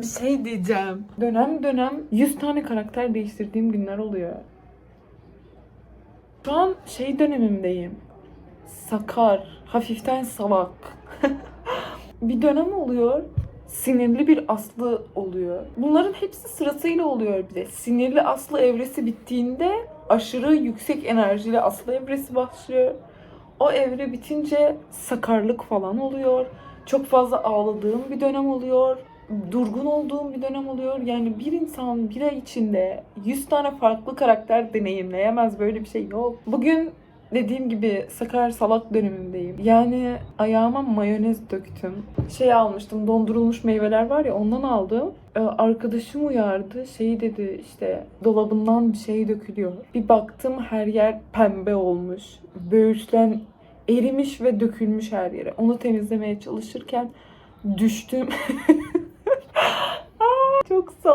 Bir şey diyeceğim. Dönem dönem 100 tane karakter değiştirdiğim günler oluyor. Şu an şey dönemimdeyim. Sakar, hafiften salak. bir dönem oluyor. Sinirli bir Aslı oluyor. Bunların hepsi sırasıyla oluyor bir de. Sinirli Aslı evresi bittiğinde aşırı yüksek enerjili Aslı evresi başlıyor. O evre bitince sakarlık falan oluyor. Çok fazla ağladığım bir dönem oluyor. Durgun olduğum bir dönem oluyor. Yani bir insan bir ay içinde 100 tane farklı karakter deneyimleyemez. Böyle bir şey yok. Bugün dediğim gibi sakar salak dönemindeyim. Yani ayağıma mayonez döktüm. Şey almıştım dondurulmuş meyveler var ya ondan aldım. Ee, Arkadaşım uyardı. Şey dedi işte dolabından bir şey dökülüyor. Bir baktım her yer pembe olmuş. Böğürtlen erimiş ve dökülmüş her yere. Onu temizlemeye çalışırken düştüm.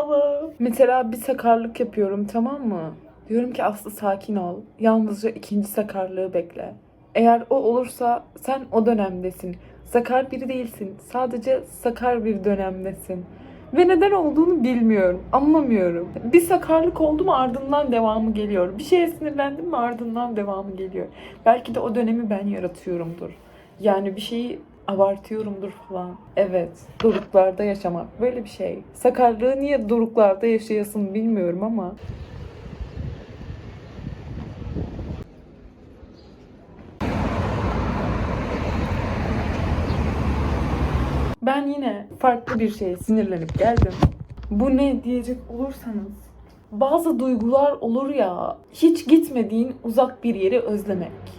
Salak. Mesela bir sakarlık yapıyorum tamam mı? Diyorum ki Aslı sakin ol. Yalnızca ikinci sakarlığı bekle. Eğer o olursa sen o dönemdesin. Sakar biri değilsin. Sadece sakar bir dönemdesin. Ve neden olduğunu bilmiyorum. Anlamıyorum. Bir sakarlık oldu mu ardından devamı geliyor. Bir şeye sinirlendim mi ardından devamı geliyor. Belki de o dönemi ben yaratıyorumdur. Yani bir şeyi abartıyorumdur falan. Evet, doruklarda yaşamak böyle bir şey. Sakarlığı niye doruklarda yaşayasın bilmiyorum ama Ben yine farklı bir şeye sinirlenip geldim. Bu ne diyecek olursanız. Bazı duygular olur ya, hiç gitmediğin uzak bir yeri özlemek.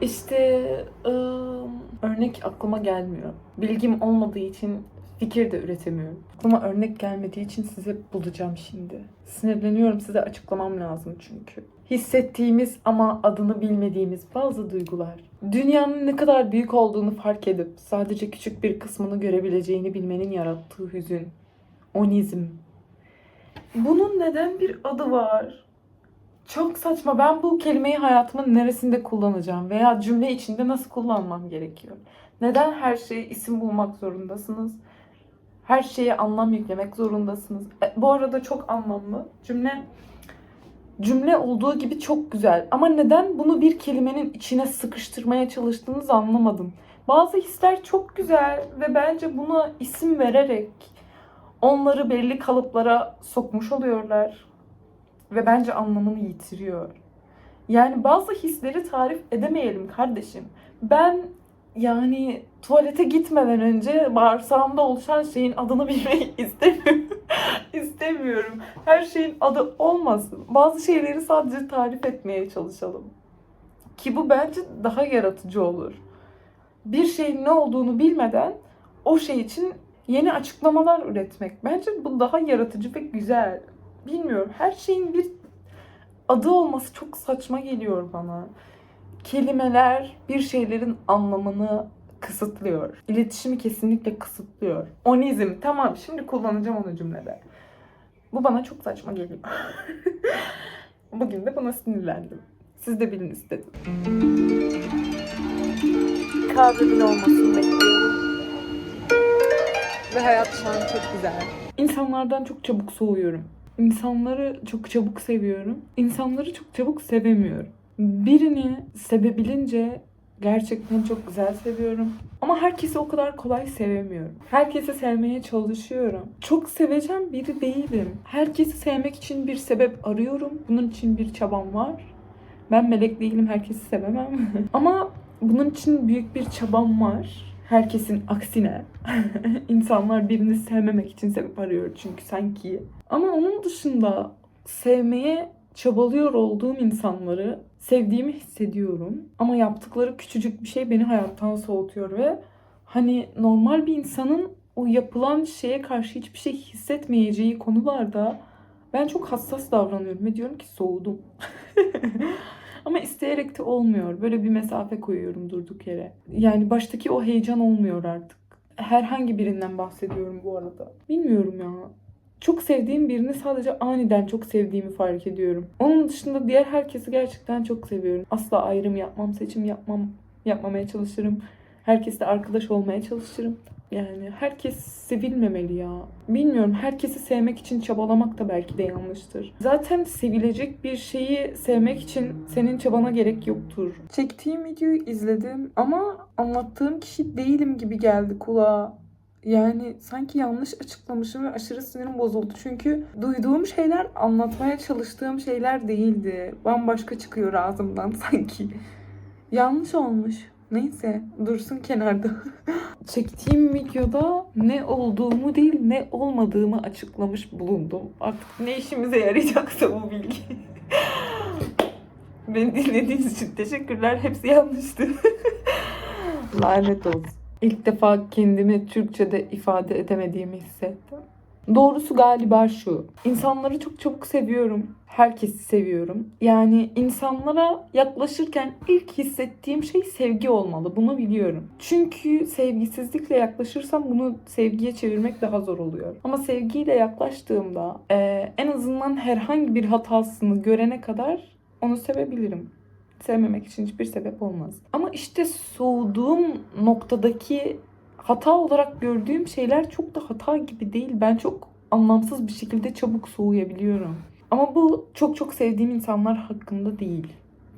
İşte ıı, örnek aklıma gelmiyor. Bilgim olmadığı için fikir de üretemiyorum. Aklıma örnek gelmediği için size bulacağım şimdi. Sinirleniyorum size açıklamam lazım çünkü. Hissettiğimiz ama adını bilmediğimiz bazı duygular. Dünyanın ne kadar büyük olduğunu fark edip sadece küçük bir kısmını görebileceğini bilmenin yarattığı hüzün. Onizm. Bunun neden bir adı var? Çok saçma. Ben bu kelimeyi hayatımın neresinde kullanacağım veya cümle içinde nasıl kullanmam gerekiyor? Neden her şeye isim bulmak zorundasınız? Her şeye anlam yüklemek zorundasınız. E, bu arada çok anlamlı. Cümle cümle olduğu gibi çok güzel. Ama neden bunu bir kelimenin içine sıkıştırmaya çalıştığınızı anlamadım. Bazı hisler çok güzel ve bence buna isim vererek onları belli kalıplara sokmuş oluyorlar. Ve bence anlamını yitiriyor. Yani bazı hisleri tarif edemeyelim kardeşim. Ben yani tuvalete gitmeden önce bağırsağımda oluşan şeyin adını bilmeyi istemiyorum. istemiyorum. Her şeyin adı olmasın. Bazı şeyleri sadece tarif etmeye çalışalım. Ki bu bence daha yaratıcı olur. Bir şeyin ne olduğunu bilmeden o şey için yeni açıklamalar üretmek. Bence bu daha yaratıcı ve güzel. Bilmiyorum. Her şeyin bir adı olması çok saçma geliyor bana. Kelimeler bir şeylerin anlamını kısıtlıyor. İletişimi kesinlikle kısıtlıyor. Onizm. Tamam şimdi kullanacağım onu cümlede. Bu bana çok saçma geliyor. Bugün de buna sinirlendim. Siz de bilin istedim. Kahvemin olmasını bekliyorum. Ve hayat şu an çok güzel. İnsanlardan çok çabuk soğuyorum. İnsanları çok çabuk seviyorum. İnsanları çok çabuk sevemiyorum. Birini sevebilince gerçekten çok güzel seviyorum. Ama herkesi o kadar kolay sevemiyorum. Herkesi sevmeye çalışıyorum. Çok sevecen biri değilim. Herkesi sevmek için bir sebep arıyorum. Bunun için bir çabam var. Ben melek değilim, herkesi sevemem. Ama bunun için büyük bir çabam var. Herkesin aksine. İnsanlar birini sevmemek için sebep arıyor çünkü sanki. Ama onun dışında sevmeye çabalıyor olduğum insanları sevdiğimi hissediyorum. Ama yaptıkları küçücük bir şey beni hayattan soğutuyor ve hani normal bir insanın o yapılan şeye karşı hiçbir şey hissetmeyeceği konularda ben çok hassas davranıyorum ve diyorum ki soğudum. Ama isteyerek de olmuyor. Böyle bir mesafe koyuyorum durduk yere. Yani baştaki o heyecan olmuyor artık. Herhangi birinden bahsediyorum bu arada. Bilmiyorum ya. Çok sevdiğim birini sadece aniden çok sevdiğimi fark ediyorum. Onun dışında diğer herkesi gerçekten çok seviyorum. Asla ayrım yapmam, seçim yapmam, yapmamaya çalışırım. Herkesle arkadaş olmaya çalışırım. Yani herkes sevilmemeli ya. Bilmiyorum herkesi sevmek için çabalamak da belki de yanlıştır. Zaten sevilecek bir şeyi sevmek için senin çabana gerek yoktur. Çektiğim videoyu izledim ama anlattığım kişi değilim gibi geldi kulağa. Yani sanki yanlış açıklamışım ve aşırı sinirim bozuldu. Çünkü duyduğum şeyler anlatmaya çalıştığım şeyler değildi. Bambaşka çıkıyor ağzımdan sanki. Yanlış olmuş. Neyse dursun kenarda. Çektiğim videoda ne olduğumu değil ne olmadığımı açıklamış bulundum. Artık ne işimize yarayacaksa bu bilgi. Beni dinlediğiniz için teşekkürler. Hepsi yanlıştı. Lanet olsun. İlk defa kendimi Türkçe'de ifade edemediğimi hissettim. Doğrusu galiba şu. İnsanları çok çabuk seviyorum. Herkesi seviyorum. Yani insanlara yaklaşırken ilk hissettiğim şey sevgi olmalı. Bunu biliyorum. Çünkü sevgisizlikle yaklaşırsam bunu sevgiye çevirmek daha zor oluyor. Ama sevgiyle yaklaştığımda eee, en azından herhangi bir hatasını görene kadar onu sevebilirim sevmemek için hiçbir sebep olmaz. Ama işte soğuduğum noktadaki hata olarak gördüğüm şeyler çok da hata gibi değil. Ben çok anlamsız bir şekilde çabuk soğuyabiliyorum. Ama bu çok çok sevdiğim insanlar hakkında değil.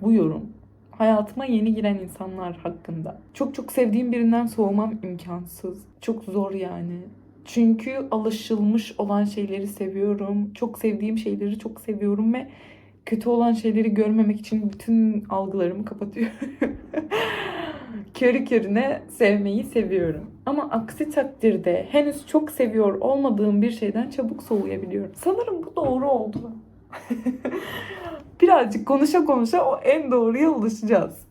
Bu yorum. Hayatıma yeni giren insanlar hakkında. Çok çok sevdiğim birinden soğumam imkansız. Çok zor yani. Çünkü alışılmış olan şeyleri seviyorum. Çok sevdiğim şeyleri çok seviyorum ve kötü olan şeyleri görmemek için bütün algılarımı kapatıyorum. Körü körüne sevmeyi seviyorum. Ama aksi takdirde henüz çok seviyor olmadığım bir şeyden çabuk soğuyabiliyorum. Sanırım bu doğru oldu. Birazcık konuşa konuşa o en doğruya ulaşacağız.